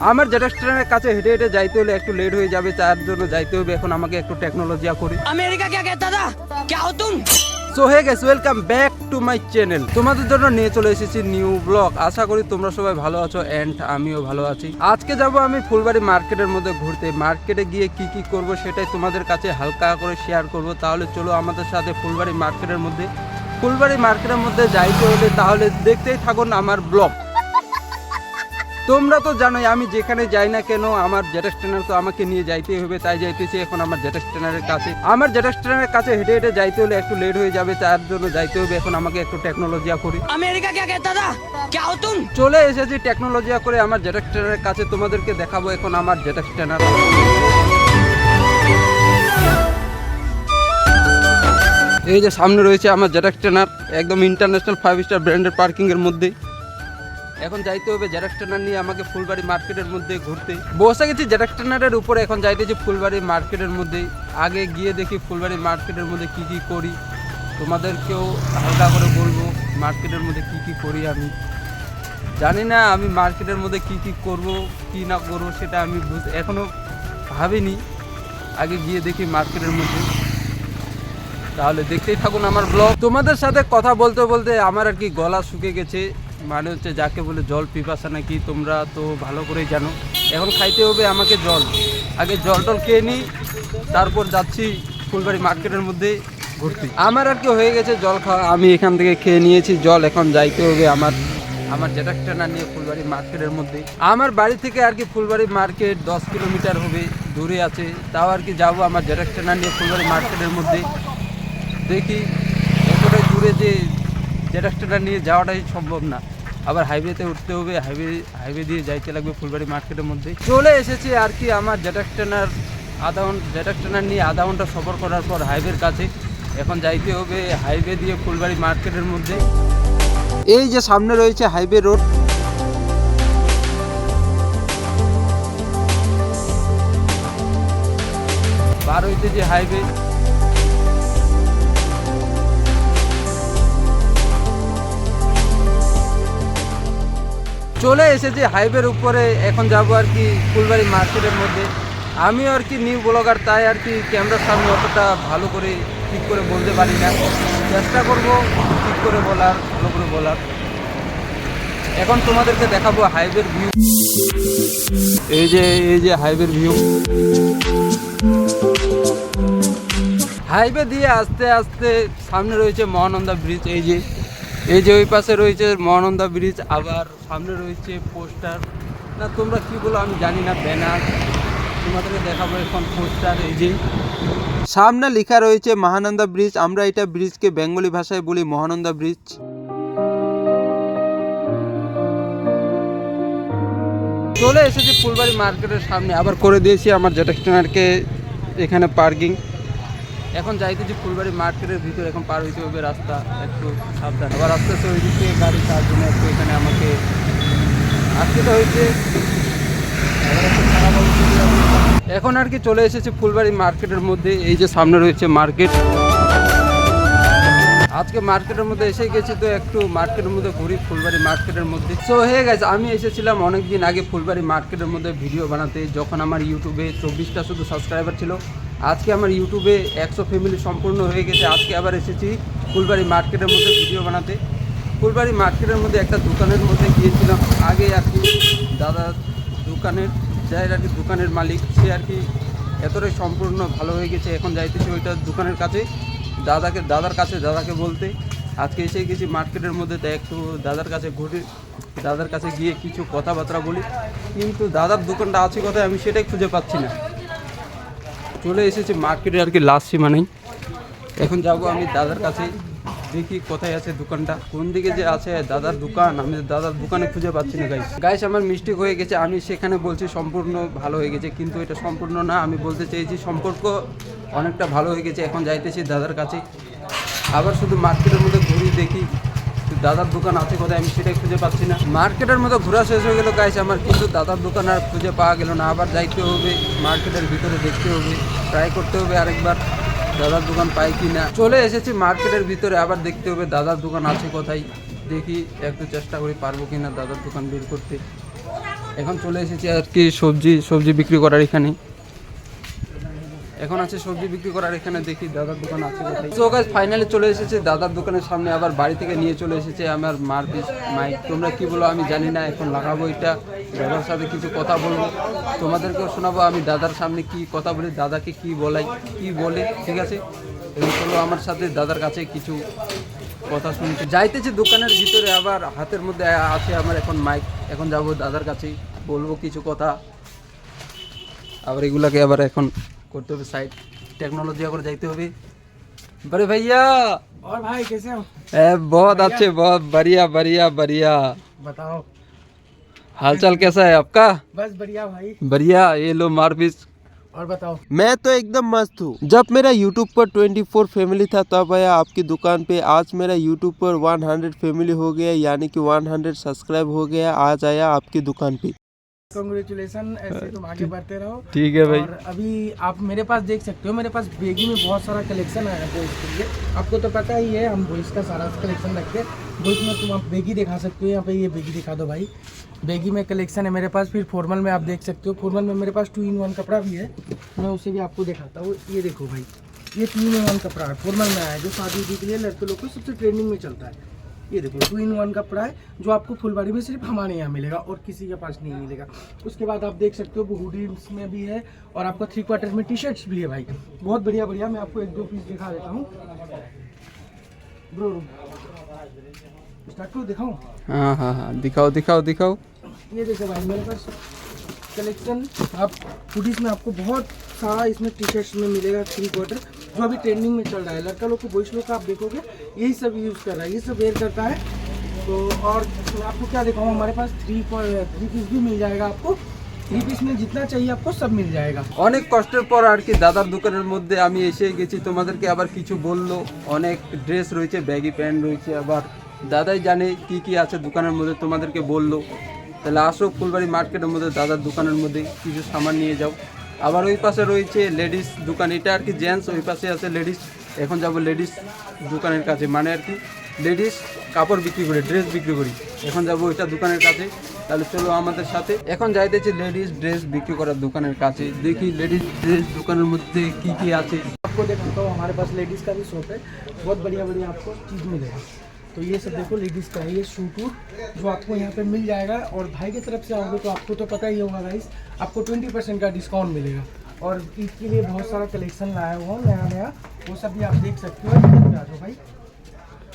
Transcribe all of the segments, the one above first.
আমার জেটা স্টেশনের কাছে হেঁটে হেঁটে যাইতে হলে একটু লেট হয়ে যাবে তার জন্য যাইতে হবে। এখন আমাকে একটু টেকনোলজি করি। আমেরিকা কে কে দাদা? কে হও তুমি? So hey guys welcome back to my channel তোমাদের জন্য নিয়ে চলে এসেছি নিউ ব্লগ আশা করি তোমরা সবাই ভালো আছো অ্যান্ড আমিও ভালো আছি। আজকে যাব আমি ফুলবাড়ি মার্কেটের মধ্যে ঘুরতে। মার্কেটে গিয়ে কি কি করব সেটাই তোমাদের কাছে হালকা করে শেয়ার করব। তাহলে চলো আমাদের সাথে ফুলবাড়ি মার্কেটের মধ্যে। ফুলবাড়ি মার্কেটের মধ্যে যাইতে হলে তাহলে দেখতেই থাকুন আমার ব্লগ তোমরা তো জানোই আমি যেখানে যাই না কেন আমার জেটেক্স ট্রেনার তো আমাকে নিয়ে যাইতেই হবে তাই যাইতেছি এখন আমার জেটেক্স ট্রেনারের কাছে। আমার জেটেক্স ট্রেনারের কাছে হেঁটে হেঁটে যাইতে হলে একটু লেট হয়ে যাবে তার জন্য যাইতে হবে এখন আমাকে একটু টেকনোলজিয়া করি। আমেরিকা কে কে দাদা? তুম চলে এসেছি টেকনোলজি করে আমার জেটেক্স ট্রেনারের কাছে তোমাদেরকে দেখাবো এখন আমার জেটেক্স ট্রেনার এই যে সামনে রয়েছে আমার জেটেক্স ট্রেনার একদম ইন্টারন্যাশনাল ফাইভ স্টার ব্র্যান্ডের পার্কিংয়ের মধ্যেই এখন যাইতে হবে জেরাক্স ট্রেনার নিয়ে আমাকে ফুলবাড়ি মার্কেটের মধ্যে ঘুরতে। বসে গেছি জেরাক্স ট্রেনারের উপরে, এখন যাইতেছি ফুলবাড়ি মার্কেটের মধ্যে। আগে গিয়ে দেখি ফুলবাড়ি মার্কেটের মধ্যে কি কি করি। তোমাদেরকেও হালকা করে বলব, মার্কেটের মধ্যে কি কি করি আমি। জানি না আমি মার্কেটের মধ্যে কি কি করব, কি না করব, সেটা আমি বুঝ এখনও ভাবিনি। আগে গিয়ে দেখি মার্কেটের মধ্যে। তাহলে দেখতেই থাকুন আমার ব্লগ। তোমাদের সাথে কথা বলতে বলতে আমার আর কি গলা শুকে গেছে। মানে হচ্ছে যাকে বলে জল পিপাসা নাকি তোমরা তো ভালো করেই জানো। এখন খাইতে হবে আমাকে জল। আগে জল টল খেয়ে নিই, তারপর যাচ্ছি ফুলবাড়ি মার্কেটের মধ্যে ঘুরতে। আমার আর কি হয়ে গেছে জল খাওয়া। আমি এখান থেকে খেয়ে নিয়েছি জল, এখন যাইতে হবে আমার আমার জেটাক্স ট্রেনার নিয়ে ফুলবাড়ি মার্কেটের মধ্যে। আমার বাড়ি থেকে আর কি ফুলবাড়ি মার্কেট দশ কিলোমিটার হবে, দূরে আছে। তাও আর কি যাব আমার জেটাক্স ট্রেনার নিয়ে ফুলবাড়ি মার্কেটের মধ্যে। দেখি, এতটাই দূরে যে জেরাক্সটা নিয়ে যাওয়াটাই সম্ভব না। আবার হাইওয়েতে উঠতে হবে হাইওয়ে হাইওয়ে দিয়ে যাইতে লাগবে ফুলবাড়ি মার্কেটের মধ্যে চলে এসেছি আর কি আমার জেটাক্স ট্রেনার আধা ঘণ্টা জেটাক্স ট্রেনার নিয়ে আধা ঘণ্টা সফর করার পর হাইওয়ের কাছে। এখন যাইতে হবে হাইওয়ে দিয়ে ফুলবাড়ি মার্কেটের মধ্যে। এই যে সামনে রয়েছে হাইওয়ে রোড পার হইতে যে হাইওয়ে চলে এসেছি হাইওয়ের উপরে, এখন যাব আর কি ফুলবাড়ি মার্কেটের মধ্যে। আমিও আর কি নিউ ব্লগার তাই আর কি ক্যামেরার সামনে অতটা ভালো করে ঠিক করে বলতে পারি না। চেষ্টা করব ঠিক করে বলার, ভালো করে বলার। এখন তোমাদেরকে দেখাবো হাইওয়ের ভিউ এই যে এই যে হাইওয়ের ভিউ হাইওয়ে দিয়ে আস্তে আস্তে সামনে রয়েছে মহানন্দা ব্রিজ এই যে। এই যে ওই পাশে রয়েছে মহানন্দা ব্রিজ, আবার সামনে রয়েছে পোস্টার। না, তোমরা কি বলো, আমি জানি না, ব্যানার। তোমাদেরকে দেখাবো এখন পোস্টার, এই যে। সামনে লেখা রয়েছে মহানন্দা ব্রিজ, আমরা এটা ব্রিজকে বেঙ্গলি ভাষায় বলি মহানন্দা ব্রিজ। চলে এসেছি ফুলবাড়ি মার্কেটের সামনে, আবার করে দিয়েছি আমার ট্রেনারকে এখানে পার্কিং। এখন যাইতেছি ফুলবাড়ি মার্কেটের ভিতরে, এখন পার হইতে হবে রাস্তা, একটু সাবধান। আবার আস্তে আস্তে ওই দিক থেকে গাড়ি তার জন্য একটু এখানে আমাকে আসতে তো হয়েছে। এখন আর কি চলে এসেছে ফুলবাড়ি মার্কেটের মধ্যে, এই যে সামনে রয়েছে মার্কেট। আজকে মার্কেটের মধ্যে এসে গেছি তো একটু মার্কেটের মধ্যে ঘুরি ফুলবাড়ি মার্কেটের মধ্যে। সো হয়ে গেছে আমি এসেছিলাম অনেক দিন আগে ফুলবাড়ি মার্কেটের মধ্যে ভিডিও বানাতে, যখন আমার ইউটিউবে চব্বিশটা শুধু সাবস্ক্রাইবার ছিল। আজকে আমার ইউটিউবে একশো ফ্যামিলি সম্পূর্ণ হয়ে গেছে। আজকে আবার এসেছি ফুলবাড়ি মার্কেটের মধ্যে ভিডিও বানাতে। ফুলবাড়ি মার্কেটের মধ্যে একটা দোকানের মধ্যে গিয়েছিলাম। আগে আর কি দাদা দোকানের যাই আর কি দোকানের মালিক, সে আর কি এতটাই সম্পূর্ণ ভালো হয়ে গেছে। এখন যাইতেছি ওইটা দোকানের কাছে, দাদাকে, দাদার কাছে, দাদাকে বলতে। আজকে এসে গেছি মার্কেটের মধ্যে তাই একটু দাদার কাছে ঘুরে, দাদার কাছে গিয়ে কিছু কথাবার্তা বলি। কিন্তু দাদার দোকানটা আছে কোথায় আমি সেটাই খুঁজে পাচ্ছি না। চলে এসেছি মার্কেটে আর কি লাস্ট সীমানেই। এখন যাব আমি দাদার কাছে, দেখি কোথায় আছে দোকানটা, কোন দিকে যে আছে দাদার দোকান, আমি দাদার দোকানে খুঁজে পাচ্ছি না গাইস গাইস আমার মিস্টেক হয়ে গেছে, আমি সেখানে বলছি সম্পূর্ণ ভালো হয়ে গেছে, কিন্তু এটা সম্পূর্ণ না, আমি বলতে চাইছি সম্পর্ক অনেকটা ভালো হয়ে গেছে, এখন যাইতেছি দাদার কাছে। আবার শুধু মার্কেটের মধ্যে ঘুরি দেখি দাদার দোকান আছে কোথায় আমি সেটাই খুঁজে পাচ্ছি না। মার্কেটের মতো ঘোরা শেষ হয়ে গেল গাইস আমার কিন্তু দাদার দোকান আর খুঁজে পাওয়া গেল না। আবার যাইতে হবে, মার্কেটের ভিতরে দেখতে হবে ট্রাই করতে হবে আরেকবার, দাদার দোকান পাই কি না চলে এসেছি মার্কেটের ভিতরে, আবার দেখতে হবে দাদার দোকান আছে কোথায়। দেখি একটু চেষ্টা করি পারব কি না দাদার দোকান বের করতে। এখন চলে এসেছি আর কি সবজি সবজি বিক্রি করার এখানে। এখন আছে সবজি বিক্রি করার এখানে দেখি দাদার দোকান আছে তো গাছ ফাইনালি চলে এসেছে দাদার দোকানের সামনে, আবার বাড়ি থেকে নিয়ে চলে এসেছে আমার মার পিস মাইক। তোমরা কি বলো, আমি জানি না, এখন লাগাবো এটা। দাদার সাথে কিছু কথা বলব। তোমাদেরকেও শোনাবো, আমি দাদার সামনে কি কথা বলি, দাদাকে কি বলাই, কি বলে, ঠিক আছে? এবং চলো আমার সাথে দাদার কাছে কিছু কথা শুনতে। যাইতেছি দোকানের ভিতরে, আবার হাতের মধ্যে আছে আমার এখন মাইক। এখন যাব দাদার কাছে বলব কিছু কথা। আবার এগুলাকে আবার এখন করতে হবে সাইড টেকনোলজি আবার যাইতে হবে बड़े भैया और भाई कैसे हो ए, बहुत अच्छे बहुत बढ़िया बढ़िया बढ़िया बताओ हाल चाल कैसा है आपका बस बढ़िया भाई बढ़िया ये लो मारपीस और बताओ मैं तो एकदम मस्त हूँ जब मेरा YouTube पर 24 फैमिली था तब आया आपकी दुकान पे आज मेरा YouTube पर 100 फैमिली हो गया यानी कि 100 सब्सक्राइब हो गया आज आया आपकी दुकान पे कंग्रेचुलेसन ऐसे तुम आगे बढ़ते रहो। ठीक है भाई। और अभी आप मेरे पास देख सकते हो मेरे पास बेगी में बहुत सारा कलेक्शन आया है के लिए। आपको तो पता ही है हम बॉयज़ का सारा कलेक्शन रखते हैं। बॉयज़ में तुम आप बेगी दिखा सकते हो यहाँ पे ये बेगी दिखा दो भाई। बेगी में कलेक्शन है मेरे पास फिर फॉर्मल में आप देख सकते हो। फॉर्मल में मेरे पास टू इन वन कपड़ा भी है। मैं उसे भी आपको दिखाता हूँ। ये देखो भाई ये टू इन वन कपड़ा है। फॉर्मल में आया है जो शादी के लिए लड़के लोग को सबसे ट्रेंडिंग में चलता है। ये देखो टू इन वन कपड़ा है जो आपको फुलबाड़ी में सिर्फ़ हमारे यहाँ मिलेगा और किसी के पास नहीं मिलेगा। उसके बाद आप देख सकते हो वो हुडीज में भी है और आपको थ्री क्वार्टर में टी शर्ट्स भी है भाई। बहुत बढ़िया बढ़िया मैं आपको एक दो पीस दिखा देता हूँ। ब्रो स्टार्ट करो दिखाऊँ हाँ हाँ हाँ दिखाओ दिखाओ दिखाओ। ये देखो भाई मेरे पास कलेक्शन आप हुडीज में आपको बहुत सारा इसमें टी शर्ट्स में मिलेगा थ्री क्वार्टर जो अभी ट्रेंडिंग में चल रहा है लड़का लोग को बॉयस लोग का आप देखोगे यही सब यूज़ कर रहा है ये सब वेयर करता है तो और मैं आपको क्या दिखाऊँ हमारे पास थ्री थ्री पीस भी मिल जाएगा आपको थ्री पीस में जितना चाहिए आपको सब मिल जाएगा অনেক কষ্টের পর আর কি দাদার দোকানের মধ্যে আমি এসে গেছি তোমাদেরকে আবার কিছু বললো অনেক ড্রেস রয়েছে ব্যাগি প্যান্ট রয়েছে আবার দাদাই জানে কি কি আছে দোকানের মধ্যে তোমাদেরকে বললো তাহলে আসো ফুলবাড়ি মার্কেটের মধ্যে দাদার দোকানের মধ্যে কিছু সামান নিয়ে যাও আবার ওই পাশে রয়েছে লেডিস দোকান এটা আর কি জেন্টস ওই পাশে আছে লেডিস এখন যাব লেডিস দোকানের কাছে মানে আর কি লেডিস কাপড় বিক্রি করি ড্রেস বিক্রি করি এখন যাব ওইটা দোকানের কাছে তাহলে চলো আমাদের সাথে এখন যাইতেছি লেডিস ড্রেস বিক্রি করার দোকানের কাছে দেখি লেডিস ড্রেস দোকানের মধ্যে কি কি আছে आपको दिखाता हूँ हमारे पास लेडीज़ का भी शॉप है बहुत बढ़िया बढ़िया आपको चीज़ मिलेगा तो ये सब देखो लेडीज़ का है, ये सूट वूट जो आपको यहाँ पे मिल जाएगा। और भाई की तरफ़ से आओगे तो आपको तो पता ही होगा गाइस आपको ट्वेंटी परसेंट का डिस्काउंट मिलेगा। और ईद के लिए बहुत सारा कलेक्शन लाया हुआ हूँ नया नया वो सब भी आप देख सकते हो। इधर पे आ जाओ भाई।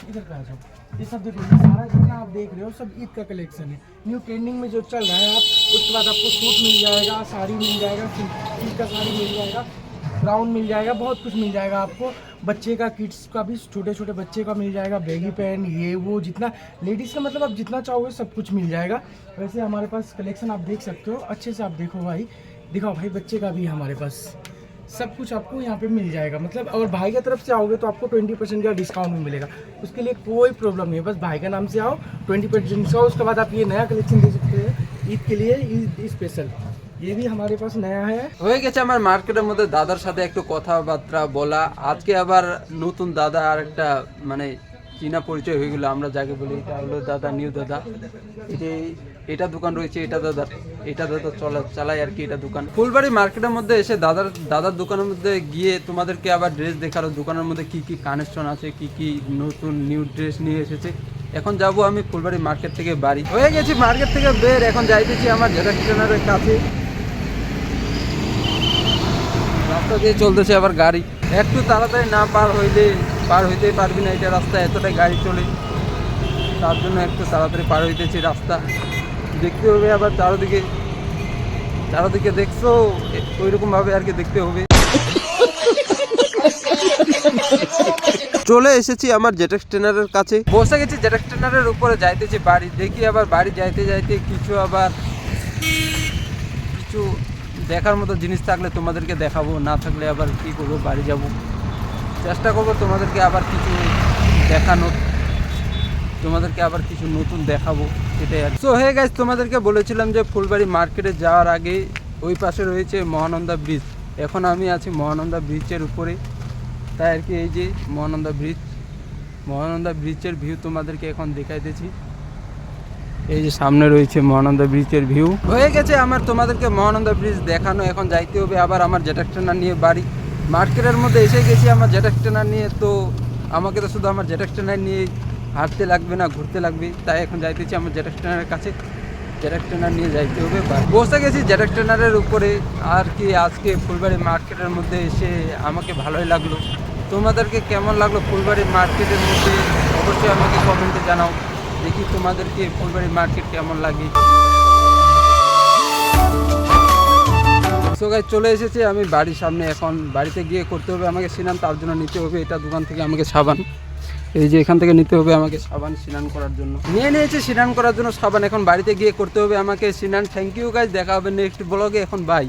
इधर पे आ जाओ। ये सब देखो, ये सारा जितना आप देख रहे हो, सब ईद का कलेक्शन है। न्यू ट्रेंडिंग में जो चल रहा है आप, उसके बाद आपको सूट मिल जाएगा, साड़ी मिल जाएगा सिल्क का साड़ी मिल जाएगा। ब्राउन मिल जाएगा, बहुत कुछ मिल जाएगा आपको। बच्चे का किड्स का भी छोटे छोटे बच्चे का मिल जाएगा बैगी पैन ये, वो, जितना। लेडीज़ का मतलब आप जितना चाहोगे, सब कुछ मिल जाएगा। वैसे हमारे पास कलेक्शन आप देख सकते हो। अच्छे से आप देखो भाई। दिखाओ भाई, बच्चे का भी है हमारे पास। सब कुछ आपको यहाँ पे मिल जाएगा। मतलब और भाई की तरफ़ से आओगे तो आपको ट्वेंटी परसेंट का डिस्काउंट भी मिलेगा। उसके लिए कोई प्रॉब्लम नहीं है। बस भाई का नाम से आओ ट्वेंटी परसेंट डिस्काउंट उसके बाद आप ये नया कलेक्शन दे सकते हैं। ईद के लिए ईद स्पेशल ये भी हमारे पास नया है হয়ে গেছে আমার মার্কেটের মধ্যে দাদার সাথে একটু কথাবার্তা বলা আজকে আবার নতুন দাদা আর একটা মানে চীনা পরিচয় হয়ে গেলো আমরা যাকে বলি এটা হলো দাদা নিউ দাদা এটা এটা দোকান রয়েছে এটা দাদার এটা দাদা চলা চালায় আর কি এটা দোকান ফুলবাড়ি মার্কেটের মধ্যে এসে দাদার দাদার দোকানের মধ্যে গিয়ে তোমাদেরকে আবার ড্রেস দেখালো দোকানের মধ্যে কি কি কানেকশন আছে কি কি নতুন নিউ ড্রেস নিয়ে এসেছে এখন যাব আমি ফুলবাড়ি মার্কেট থেকে বাড়ি হয়ে গেছি মার্কেট থেকে বের এখন যাইতেছি আমার জেরক্স ট্রেনারের কাছে রাস্তা দিয়ে চলতেছে আবার গাড়ি। একটু তাড়াতাড়ি না পার হইলে পার হইতেই পারবি না এটা রাস্তা এতটাই গাড়ি চলে। তার জন্য একটু তাড়াতাড়ি পার হইতেছি রাস্তা। দেখতে হবে আবার চারোদিকে। চারোদিকে দেখছ ওই রকম ভাবে আর কি দেখতে হবে। চলে এসেছি আমার জেটেক্স ট্রেনারের কাছে। বসে গেছি জেরক্স ট্রেনারের উপরে, যাইতেছি বাড়ি। দেখি আবার বাড়ি যাইতে যাইতে কিছু আবার কিছু দেখার মতো জিনিস থাকলে তোমাদেরকে দেখাবো, না থাকলে আবার কি করব, বাড়ি যাব। চেষ্টা করব তোমাদেরকে আবার কিছু দেখানোর তোমাদেরকে আবার কিছু নতুন দেখাবো সেটাই আর সো হয়ে গেছে তোমাদেরকে বলেছিলাম যে ফুলবাড়ি মার্কেটে যাওয়ার আগে ওই পাশে রয়েছে মহানন্দা ব্রিজ এখন আমি আছি মহানন্দা ব্রিজের উপরে। তাই আর কি এই যে মহানন্দা ব্রিজ মহানন্দা ব্রিজের ভিউ তোমাদেরকে এখন দেখাইতেছি। এই যে সামনে রয়েছে মহানন্দা ব্রিজের ভিউ। হয়ে গেছে আমার তোমাদেরকে মহানন্দা ব্রিজ দেখানো, এখন যাইতে হবে আবার আমার জেটাক ট্রেনার নিয়ে বাড়ি। মার্কেটের মধ্যে এসে গেছি আমার জেটাক ট্রেনার নিয়ে, তো আমাকে তো শুধু আমার জেটাক ট্রেনার নিয়ে হাঁটতে লাগবে না, ঘুরতে লাগবে, তাই এখন যাইতেছি আমার জেটাক ট্রেনারের কাছে। জেটাক ট্রেনার নিয়ে যাইতে হবে বসে গেছি জেটাক ট্রেনারের উপরে, আর কি আজকে ফুলবাড়ি মার্কেটের মধ্যে এসে আমাকে ভালোই লাগল। তোমাদেরকে কেমন লাগল ফুলবাড়ি মার্কেটের মধ্যে? অবশ্যই আমাকে কমেন্টে জানাও। দেখি তোমাদেরকে ফুলবাড়ি মার্কেট কেমন লাগে। সো গাইজ চলে এসেছে আমি বাড়ির সামনে এখন। বাড়িতে গিয়ে করতে হবে আমাকে স্নান, তার জন্য নিতে হবে এটা দোকান থেকে আমাকে সাবান। এই যে এখান থেকে নিতে হবে আমাকে সাবান স্নান করার জন্য। নিয়ে নিয়েছি স্নান করার জন্য সাবান। এখন বাড়িতে গিয়ে করতে হবে আমাকে স্নান। থ্যাংক ইউ গাইজ দেখা হবে নেক্সট ব্লগে এখন বাই